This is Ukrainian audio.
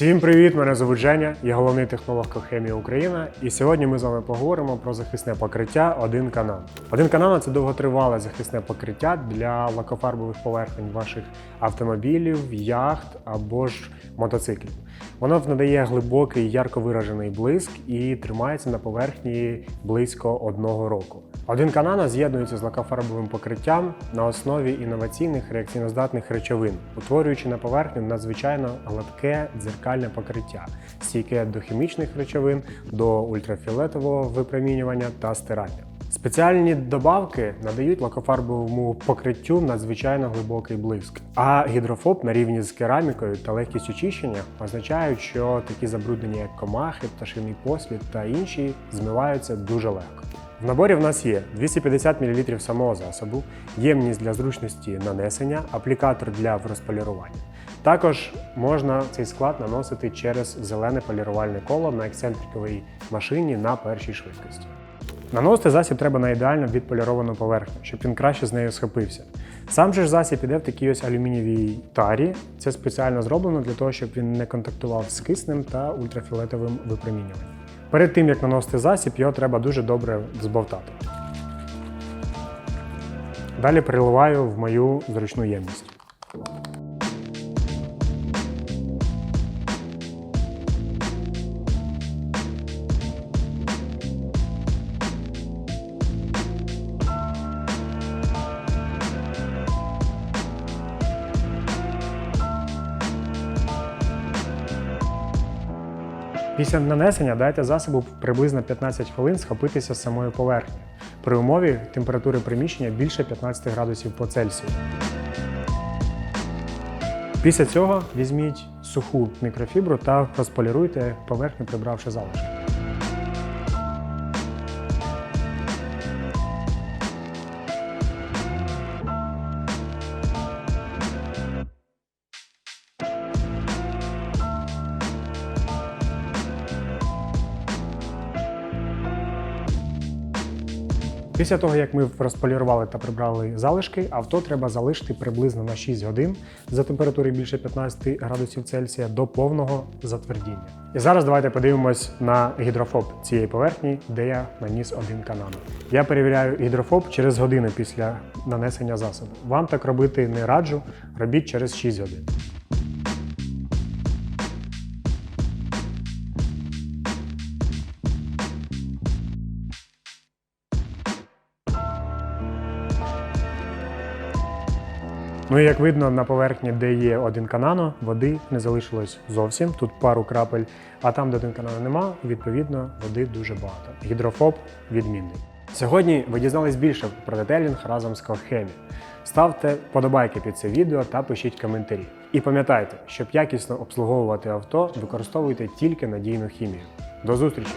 Всім привіт! Мене звуть Женя, я головний технолог Кохемія Україна. І сьогодні ми з вами поговоримо про захисне покриття один канал. Один канал це довготривале захисне покриття для лакофарбових поверхень ваших автомобілів, яхт або ж мотоциклів. Воно надає глибокий ярко виражений блиск і тримається на поверхні близько одного року. Один канана з'єднується з лакофарбовим покриттям на основі інноваційних реакційноздатних речовин, утворюючи на поверхню надзвичайно гладке дзеркальне покриття, стійке до хімічних речовин, до ультрафіолетового випромінювання та стирання. Спеціальні добавки надають лакофарбовому покриттю надзвичайно глибокий блиск. А гідрофоб на рівні з керамікою та легкість очищення означають, що такі забруднення, як комахи, пташиний послід та інші, змиваються дуже легко. В наборі в нас є 250 мл самого засобу, ємність для зручності нанесення, аплікатор для розполірування. Також можна цей склад наносити через зелене полірувальне коло на ексцентриковій машині на першій швидкості. Наносити засіб треба на ідеально відполіровану поверхню, щоб він краще з нею схопився. Сам же ж засіб іде в такій ось алюмінієвій тарі. Це спеціально зроблено для того, щоб він не контактував з киснем та ультрафіолетовим випромінюванням. Перед тим як наносити засіб, його треба дуже добре збовтати. Далі переливаю в мою зручну ємність. Після нанесення дайте засобу приблизно 15 хвилин схопитися з самої поверхні при умові температури приміщення більше 15 градусів по Цельсію. Після цього візьміть суху мікрофібру та розполіруйте поверхню, прибравши залишки. Після того, як ми розполірували та прибрали залишки, авто треба залишити приблизно на 6 годин за температури більше 15 градусів Цельсія до повного затвердіння. І зараз давайте подивимось на гідрофоб цієї поверхні, де я наніс один канал. Я перевіряю гідрофоб через годину після нанесення засобу. Вам так робити не раджу, робіть через 6 годин. Ну і як видно, на поверхні, де є один канано, води не залишилось зовсім. Тут пару крапель, а там, де один канано нема, відповідно, води дуже багато. Гідрофоб відмінний. Сьогодні ви дізнались більше про детелінг разом з Колхемі. Ставте вподобайки під це відео та пишіть коментарі. І пам'ятайте, щоб якісно обслуговувати авто, використовуйте тільки надійну хімію. До зустрічі!